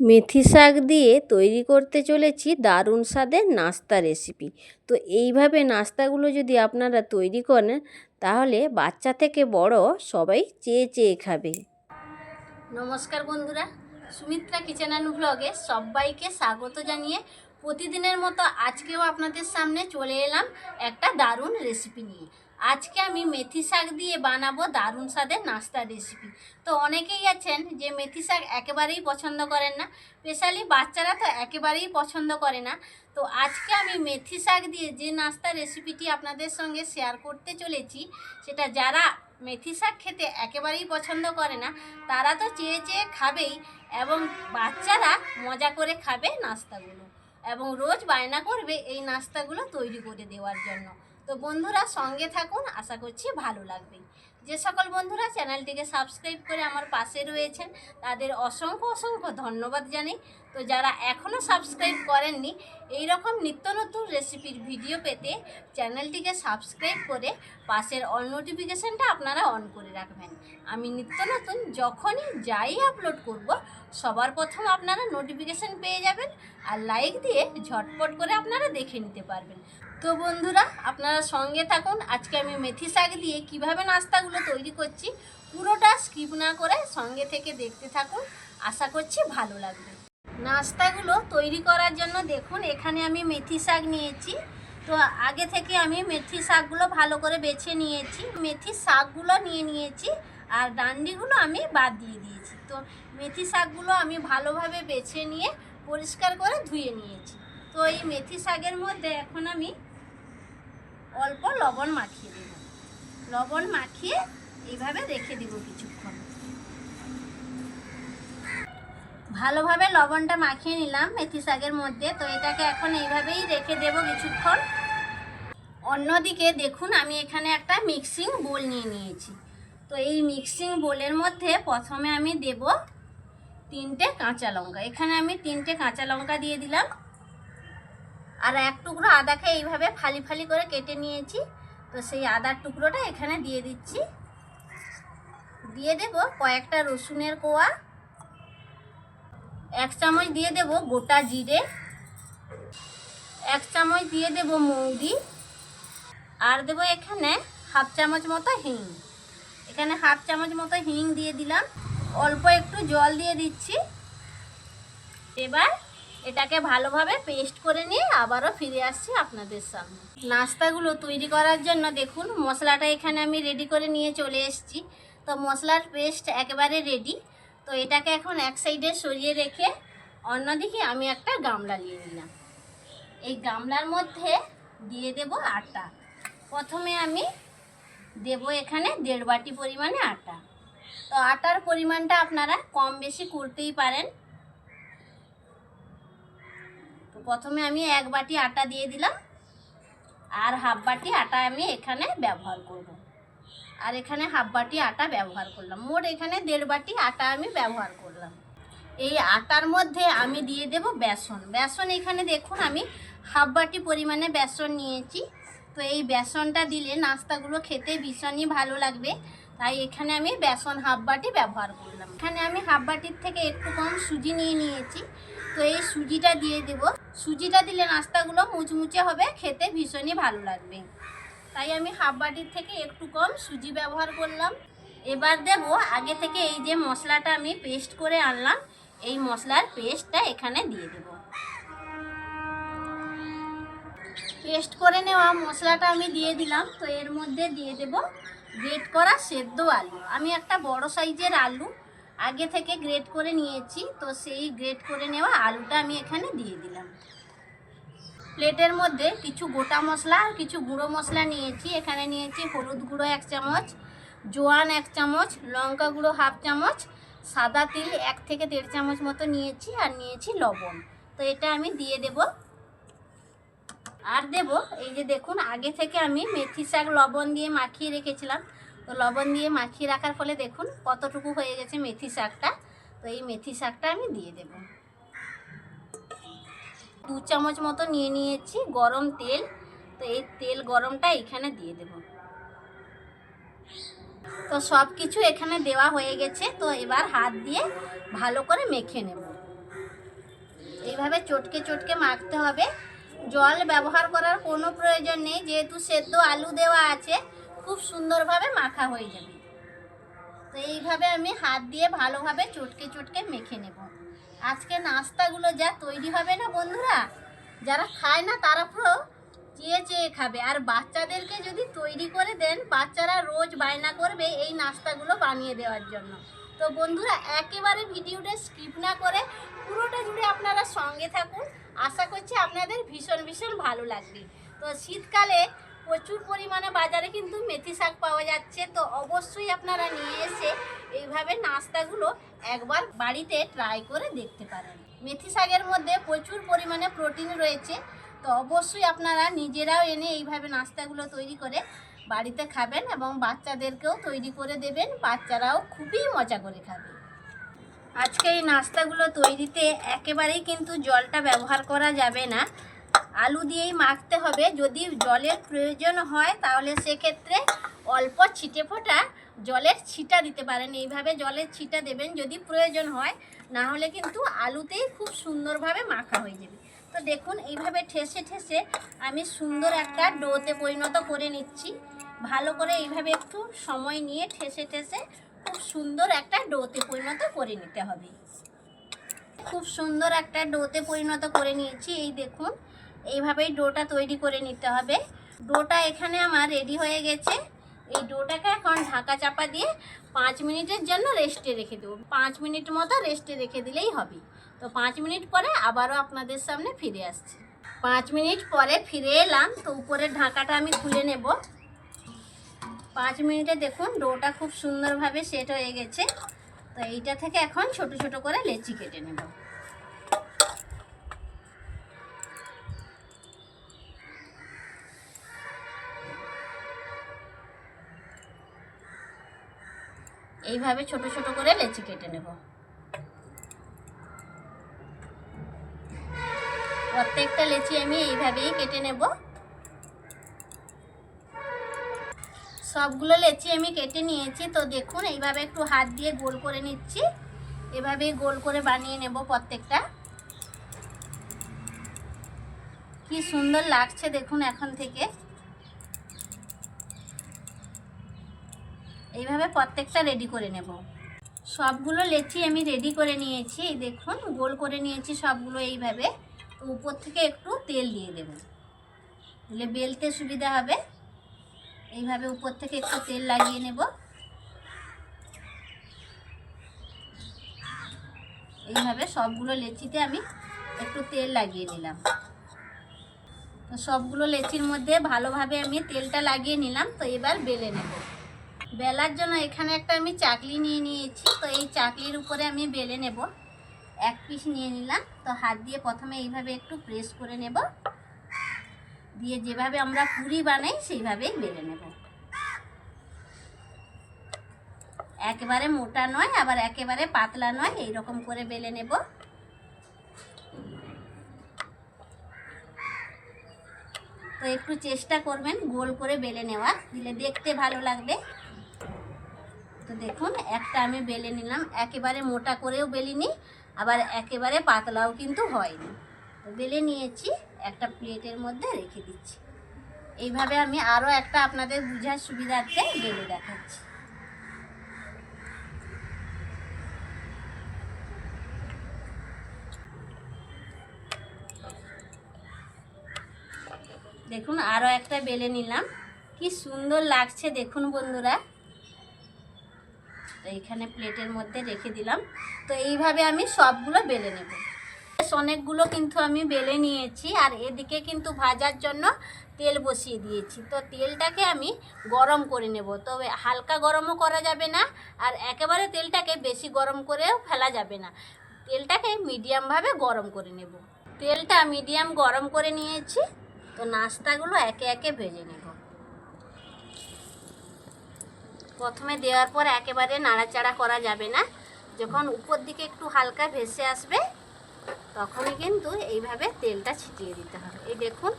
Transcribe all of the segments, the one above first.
মেথি শাক দিয়ে তৈরি করতে চলেছি দারুণ স্বাদের নাস্তা রেসিপি। তো এইভাবে নাস্তাগুলো যদি আপনারা তৈরি করেন, তাহলে বাচ্চা থেকে বড় সবাই চেয়ে চেয়ে খাবে। নমস্কার বন্ধুরা, সুমিত্রা কিচেন অ্যান্ড ব্লগে সবাইকে স্বাগত জানিয়ে প্রতিদিনের মতো আজকেও আপনাদের সামনে চলে এলাম একটা দারুণ রেসিপি নিয়ে। আজকে আমি মেথি শাক দিয়ে বানাবো দারুণ স্বাদের নাস্তা রেসিপি তো অনেকেই আছেন যে মেথি শাক একেবারেই পছন্দ করেন না স্পেশালি বাচ্চারা তো একেবারেই পছন্দ করে না। তো আজকে আমি মেথি শাক দিয়ে যে নাস্তা রেসিপিটি আপনাদের সঙ্গে শেয়ার করতে চলেছি, সেটা যারা মেথি শাক খেতে একেবারেই পছন্দ করে না, তারা তো চেয়ে চেয়ে খাবেই এবং বাচ্চারা মজা করে খাবে নাস্তাগুলো এবং রোজ বায়না করবে এই নাস্তাগুলো তৈরি করে দেওয়ার জন্য। তো বন্ধুরা সঙ্গে থাকুন, আশা করছি ভালো লাগবে। যে সকল বন্ধুরা চ্যানেলটিকে সাবস্ক্রাইব করে আমার পাশে রয়েছেন, তাদের অসংখ্য অসংখ্য ধন্যবাদ জানাই। তো যারা এখনও সাবস্ক্রাইব করেননি এই রকম নিত্য নতুন রেসিপির ভিডিও পেতে চ্যানেলটিকে সাবস্ক্রাইব করে পাশের অল নোটিফিকেশানটা আপনারা অন করে রাখবেন। আমি নিত্য নতুন যখনই যাই আপলোড করব, সবার প্রথম আপনারা নোটিফিকেশান পেয়ে যাবেন আর লাইক দিয়ে ঝটপট করে আপনারা দেখে নিতে পারবেন। তো বন্ধুরা, আপনারা সঙ্গে থাকুন। আজকে আমি মেথি শাক দিয়ে কীভাবে নাস্তাগুলো তৈরি করছি, পুরোটা স্কিপ না করে সঙ্গে থেকে দেখতে থাকুন। আশা করছি ভালো লাগবে। নাস্তাগুলো তৈরি করার জন্য দেখুন, এখানে আমি মেথি শাক নিয়েছি। তো আগে থেকে আমি মেথি শাকগুলো ভালো করে বেছে নিয়েছি। মেথি শাকগুলো নিয়ে নিয়েছি আর ডান্ডিগুলো আমি বাদ দিয়ে দিয়েছি। তো মেথি শাকগুলো আমি ভালোভাবে বেছে নিয়ে পরিষ্কার করে ধুয়ে নিয়েছি। তো এই মেথি শাকের মধ্যে এখন আমি অল্প লবণ মাখিয়ে দেব। লবণ মাখিয়ে এইভাবে রেখে দেব কিছুক্ষণ। ভালোভাবে লবণটা মাখিয়ে নিলাম মেথি শাকের মধ্যে। তো এটাকে এখন এইভাবেই রেখে দেব কিছুক্ষণ। অন্যদিকে দেখুন, আমি এখানে একটা মিক্সিং বোল নিয়ে নিয়েছি। তো এই মিক্সিং বোলের মধ্যে প্রথমে আমি দেব তিনটে কাঁচা লঙ্কা। এখানে আমি তিনটে কাঁচা লঙ্কা দিয়ে দিলাম। আর এক টুকরো আদাকে এইভাবে ফালি ফালি করে কেটে নিয়েছি। তো সেই আদার টুকরোটা এখানে দিয়ে দিচ্ছি। দিয়ে দেব কয়েকটা রসুনের কোয়া। এক চামচ দিয়ে দেব গোটা জিরে, এক চামচ দিয়ে দেব মৌরি, আর দেব এখানে হাফ চামচ মতো হিং। এখানে হাফ চামচ মতো হিং দিয়ে দিলাম। অল্প একটু জল দিয়ে দিচ্ছি। এবার এটাকে ভালোভাবে পেস্ট করে নিয়ে আবারও ফিরে আসছি আপনাদের সামনে। নাস্তাগুলো তৈরি করার জন্য দেখুন, মশলাটা এখানে আমি রেডি করে নিয়ে চলে এসেছি। তো মশলার পেস্ট একেবারে রেডি তো এটাকে এখন এক সাইডে সরিয়ে রেখে অন্যদিকে আমি একটা গামলা নিয়ে নিলাম। এই গামলার মধ্যে দিয়ে দেব আটা। প্রথমে আমি দেব এখানে দেড় বাটি পরিমাণে আটা। তো আটার পরিমাণটা আপনারা কম বেশি করতেই পারেন। তো প্রথমে আমি এক বাটি আটা দিয়ে দিলাম। আর হাফ বাটি আটা আমি এখানে ব্যবহার করব। আর এখানে হাফ বাটি আটা ব্যবহার করলাম। মোট এখানে দেড় বাটি আটা আমি ব্যবহার করলাম। এই আটার মধ্যে আমি দিয়ে দেব বেসন। বেসন এখানে দেখুন, আমি হাফ বাটি পরিমাণে বেসন নিয়েছি। তো এই বেসনটা দিলে নাস্তাগুলো খেতে ভীষণই ভালো লাগবে। তাই এখানে আমি বেসন হাফ বাটি ব্যবহার করলাম। এখানে আমি হাফ বাটির থেকে একটু কম সুজি নিয়ে নিয়েছি। তো এই সুজিটা দিয়ে দেব। সুজিটা দিলে নাস্তাগুলো মুচমুচে হবে, খেতে ভীষণই ভালো লাগবে। তাই আমি হাফ বাটির থেকে একটু কম সুজি ব্যবহার করলাম। এবার দেব আগে থেকে এই যে মশলাটা আমি পেস্ট করে আনলাম, এই মশলার পেস্টটা এখানে দিয়ে দেব। পেস্ট করে নেওয়া মশলাটা আমি দিয়ে দিলাম, তো এর মধ্যে দিয়ে দেব গ্রেট করা সেদ্ধ আলু। আমি একটা বড় সাইজের আলু আগে থেকে গ্রেট করে নিয়েছি, তো সেই গ্রেট করে নেওয়া আলুটা আমি এখানে দিয়ে দিলাম। প্লেটের মধ্যে কিছু গোটা মশলা আর কিছু গুঁড়ো মশলা নিয়েছি। এখানে নিয়েছি হলুদ গুঁড়ো এক চামচ, জোয়ান এক চামচ, লঙ্কা গুঁড়ো হাফ চামচ, সাদা তিল এক থেকে দেড় চামচ মতো নিয়েছি আর নিয়েছি লবণ। তো এটা আমি দিয়ে দেব। আর দেব, এই যে দেখুন, আগে থেকে আমি মেথি শাক লবণ দিয়ে মাখিয়ে রেখেছিলাম। তো লবণ দিয়ে মাখিয়ে রাখার ফলে দেখুন কতটুকু হয়ে গেছে মেথি শাকটা। তো এই মেথি শাকটা আমি দিয়ে দেব। দু চামচ মতো নিয়ে নিয়েছি গরম তেল। তো এই তেল গরমটা এখানে দিয়ে দেব। তো সব কিছু এখানে দেওয়া হয়ে গেছে। তো এবার হাত দিয়ে ভালো করে মেখে নেব। এইভাবে চটকে চটকে মাখতে হবে। জল ব্যবহার করার কোনো প্রয়োজন নেই। যেহেতু সেদ্ধ আলু দেওয়া আছে, খুব সুন্দরভাবে মাখা হয়ে যাবে। তো এইভাবে আমি হাত দিয়ে ভালোভাবে চটকে চটকে মেখে নেব। আজকে নাস্তাগুলো যা তৈরি হবে না বন্ধুরা? যারা খায় না তারা পুরো চেয়ে চেয়ে খাবে। আর বাচ্চাদেরকে যদি তৈরি করে দেন, বাচ্চারা রোজ বায়না করবে এই নাস্তাগুলো বানিয়ে দেওয়ার জন্য। তো বন্ধুরা, একেবারে ভিডিওটা স্কিপ না করে পুরোটা জুড়ে আপনারা সঙ্গে থাকুন। আশা করছি আপনাদের ভীষণ ভীষণ ভালো লাগবে। তো শীতকালে প্রচুর পরিমাণে বাজারে কিন্তু মেথি শাক পাওয়া যাচ্ছে। তো অবশ্যই আপনারা নিয়ে এসে এইভাবে নাস্তাগুলো একবার বাড়িতে ট্রাই করে দেখতে পারেন। মেথি শাকের মধ্যে প্রচুর পরিমাণে প্রোটিন রয়েছে। তো অবশ্যই আপনারা নিজেরাও এনে এইভাবে নাস্তাগুলো তৈরি করে বাড়িতে খাবেন এবং বাচ্চাদেরকেও তৈরি করে দেবেন। বাচ্চারাও খুবই মজা করে খাবে। আজকে এই নাস্তাগুলো তৈরিতে একেবারেই কিন্তু জলটা ব্যবহার করা যাবে না। আলু দিয়েই মাখতে হবে। যদি জলের প্রয়োজন হয়, তাহলে সেক্ষেত্রে অল্প ছিটে ফোটা জলের ছিটা দিতে পারেন। এইভাবে জলের ছিটা দেবেন যদি প্রয়োজন হয়, না হলে কিন্তু আলুতেই খুব সুন্দরভাবে মাখা হয়ে যাবে। তো দেখুন, এইভাবে ঠেসে ঠেসে আমি সুন্দর একটা ডোতে পরিণত করে নিচ্ছি। ভালো করে এইভাবে একটু সময় নিয়ে ঠেসে ঠেসে খুব সুন্দর একটা ডোতে পরিণত করে নিতে হবে। খুব সুন্দর একটা ডোতে পরিণত করে নিয়েছি। এই দেখুন এইভাবেই ডোটা তৈরি করে নিতে হবে। ডোটা এখানে আমার রেডি হয়ে গেছে। এই ডোটাকে এখন ঢাকা চাপা দিয়ে পাঁচ মিনিটের জন্য রেস্টে রেখে দেবো। পাঁচ মিনিট মতো রেস্টে রেখে দিলেই হবে। তো পাঁচ মিনিট পরে আবারও আপনাদের সামনে ফিরে আসছি। পাঁচ মিনিট পরে ফিরে এলাম। তো উপরের ঢাকাটা আমি খুলে নেব। পাঁচ মিনিটে দেখুন, ডোটা খুব সুন্দরভাবে সেট হয়ে গেছে। তো এইটা থেকে এখন ছোট ছোট করে লেচি কেটে নেব। এইভাবে ছোট ছোট করে লেচি কেটে নেব। প্রত্যেকটা লেচি আমি এইভাবেই কেটে নেব। সবগুলো লেচি আমি কেটে নিয়েছি, তো দেখুন এইভাবে একটু হাত দিয়ে গোল করে নিচ্ছি। এভাবেই গোল করে বানিয়ে নেব প্রত্যেকটা। কি সুন্দর লাগছে দেখুন এখন থেকে। এইভাবে প্রত্যেকটা রেডি করে নেব। সবগুলো লেচি আমি রেডি করে নিয়েছি, দেখুন, গোল করে নিয়েছি সবগুলো এইভাবে। তো উপর থেকে একটু তেল দিয়ে দেব। তাহলে বেলতে সুবিধা হবে। এইভাবে উপর থেকে একটু তেল লাগিয়ে নেব। এইভাবে সবগুলো লেচিতে আমি একটু তেল লাগিয়ে নিলাম। তো সবগুলো লেচির মধ্যে ভালোভাবে আমি তেলটা লাগিয়ে নিলাম, তো এবার বেলে নেব। বেলার জন্য এখানে একটা আমি চাকলি নিয়ে নিয়েছি। তো এই চাকলির উপরে আমি বেলে নেব। এক পিস নিয়ে নিলাম। তো হাত দিয়ে প্রথমে এইভাবে একটু প্রেস করে নেব। দিয়ে যেভাবে আমরা পুরি বানাই, সেইভাবেই বেলে নেব। একেবারে মোটা নয়, আবার একেবারে পাতলা নয় এই রকম করে বেলে নেব। তো একটু চেষ্টা করবেন গোল করে বেলে নেওয়া দিলে দেখতে ভালো লাগবে। তো দেখুন, একটা আমি বেলে নিলাম। একেবারে মোটা করেও বেলিনি, আবার একেবারে পাতলাও কিন্তু হয়নি। তো বেলে নিয়েছি, একটা প্লেটের মধ্যে রেখে দিচ্ছি। এইভাবে আমি আরও একটা আপনাদের বুঝার সুবিধার্থে বেলে দেখাচ্ছি। দেখুন, আরও একটা বেলে নিলাম। কি সুন্দর লাগছে দেখুন বন্ধুরা। এইখানে প্লেটের মধ্যে রেখে দিলাম। তো এইভাবে আমি সবগুলো বেলে নেব। অনেকগুলো কিন্তু আমি বেলে নিয়েছি আর এদিকে কিন্তু ভাজার জন্য তেল বসিয়ে দিয়েছি। তো তেলটাকে আমি গরম করে নেব। তবে হালকা গরমও করা যাবে না আর একেবারে তেলটাকে বেশি গরম করেও ফেলা যাবে না। তেলটাকে মিডিয়ামভাবে গরম করে নেব। তেলটা মিডিয়াম গরম করে নিয়েছি। তো নাস্তাগুলো একে একে ভেজে নেব। প্রথমে দেওয়ার পর একেবারে নাড়াচাড়া করা যাবে না। যখন উপর দিকে একটু হালকা ভেসে আসবে, তখনই কিন্তু এইভাবে তেলটা ছিটিয়ে দিতে হবে। এই দেখুন,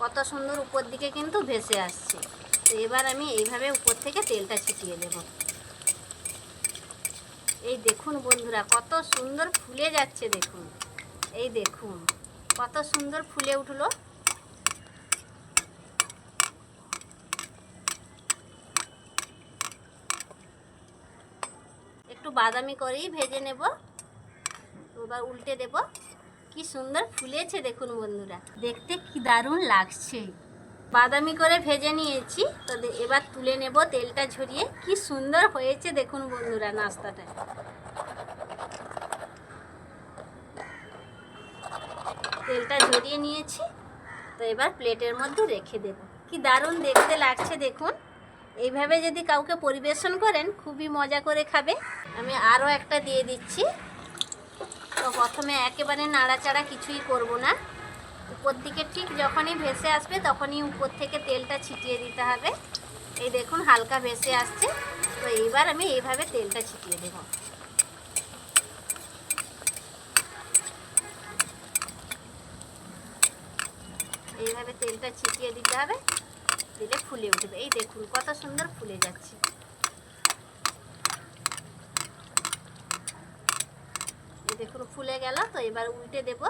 কত সুন্দর উপর দিকে কিন্তু ভেসে আসছে। তো এবার আমি এইভাবে উপর থেকে তেলটা ছিটিয়ে দেব এই দেখুন বন্ধুরা, কত সুন্দর ফুলে যাচ্ছে দেখুন। এই দেখুন, কত সুন্দর ফুলে উঠল। একটু বাদামি করেই ভেজে নেব। এবার উল্টে দেব। কি সুন্দর ফুলেছে দেখুন বন্ধুরা। দেখতে কি দারুণ লাগছে। বাদামি করে ভেজে নিয়েছি। তো এবার তুলে নেব তেলটা ঝরিয়ে। কি সুন্দর হয়েছে দেখুন বন্ধুরা নাস্তাটা। তেলটা ঝরিয়ে নিয়েছি। তো এবার প্লেটের মধ্যে রেখে দেব। কি দারুণ দেখতে লাগছে দেখুন। এইভাবে যদি কাউকে পরিবেশন করেন, খুবই মজা করে খাবে। আমি আরও একটা দিয়ে দিচ্ছি। তো প্রথমে একেবারে নাড়াচাড়া কিছুই করব না। উপর দিকে ঠিক যখনই ভেসে আসবে, তখনই উপর থেকে তেলটা ছিটিয়ে দিতে হবে। এই দেখুন, হালকা ভেসে আসছে। তো এইবার আমি এইভাবে তেলটা ছিটিয়ে দেবো। এইভাবে তেলটা ছিটিয়ে দিতে হবে। দিলে ফুলে উঠবে। এই দেখুন, কত সুন্দর ফুলে যাচ্ছে। এই দেখুন, ফুলে গেল, তো এবার উল্টে দেব।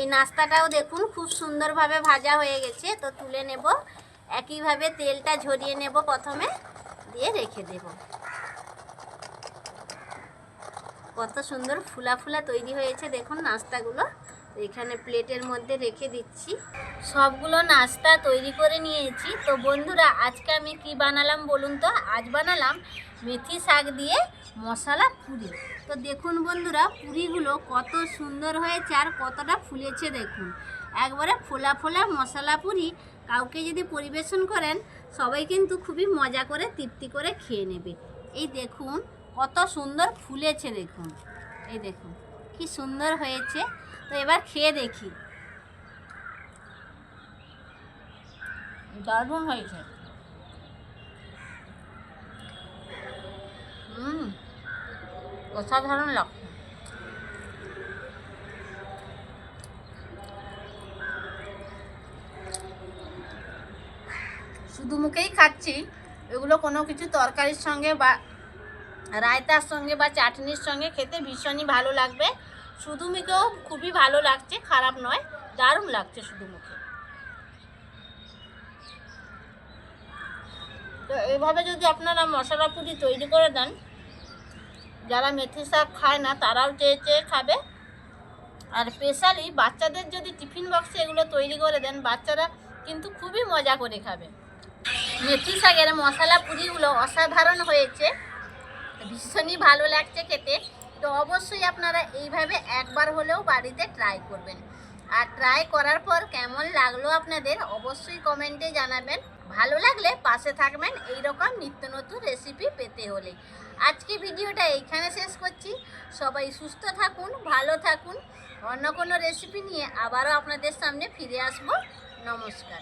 এই নাস্তাটাও দেখুন, খুব সুন্দরভাবে ভাজা হয়ে গেছে, তো তুলে নেব। একইভাবে তেলটা ঝরিয়ে নেব প্রথমে, দিয়ে রেখে দেব। কত সুন্দর ফুলা ফুলা তৈরি হয়েছে, দেখুন নাস্তাগুলো। এখানে প্লেটের মধ্যে রেখে দিচ্ছি। সবগুলো নাস্তা তৈরি করে নিয়েছি। তো বন্ধুরা, আজকে আমি কি বানালাম বলুন তো? আজ বানালাম মেথি শাক দিয়ে মশলা পুরি। তো দেখুন বন্ধুরা, পুরিগুলো কত সুন্দর হয়েছে আর কতটা ফুলেছে দেখুন। একবারে ফোলা ফোলা মশলা পুরি। কাউকে যদি পরিবেশন করেন, সবাই কিন্তু খুবই মজা করে, তৃপ্তি করে খেয়ে নেবে। এই দেখুন, কত সুন্দর ফুলেছে দেখুন। এই দেখুন, কি সুন্দর হয়েছে। তো এবার খেয়ে দেখি। দারুণ হয়েছে। অসাধারণ লাগছে। শুধু মুখেই খাচ্ছি, এগুলো কোনো কিছু তরকারির সঙ্গে বা রায়তার সঙ্গে বা চাটনির সঙ্গে খেতে ভীষণই ভালো লাগবে। শুধু মুখেও খুবই ভালো লাগছে, খারাপ নয়, দারুণ লাগছে শুধু মুখে। তো এইভাবে যদি আপনারা মশলা পুরি তৈরি করে দেন, যারা মেথি শাক খায় না, তারাও চেয়ে চেয়ে খাবে। আর স্পেশালি বাচ্চাদের যদি টিফিন বক্সে এগুলো তৈরি করে দেন, বাচ্চারা কিন্তু খুবই মজা করে খাবে। মেথি শাকের মশলা পুরিগুলো অসাধারণ হয়েছে। ভীষণই ভালো লাগছে খেতে। তো অবশ্যই আপনারা এইভাবে একবার হলেও বাড়িতে ট্রাই করবেন। আর ট্রাই করার পর কেমন লাগল আপনাদের, অবশ্যই কমেন্টে জানাবেন। ভালো লাগলে পাশে থাকবেন। এই রকম নিত্য নতুন রেসিপি পেতে হলে। আজকে ভিডিওটা এইখানে শেষ করছি। সবাই সুস্থ থাকুন, ভালো থাকুন। অন্য কোনো রেসিপি নিয়ে আবারও আপনাদের সামনে ফিরে আসব। নমস্কার।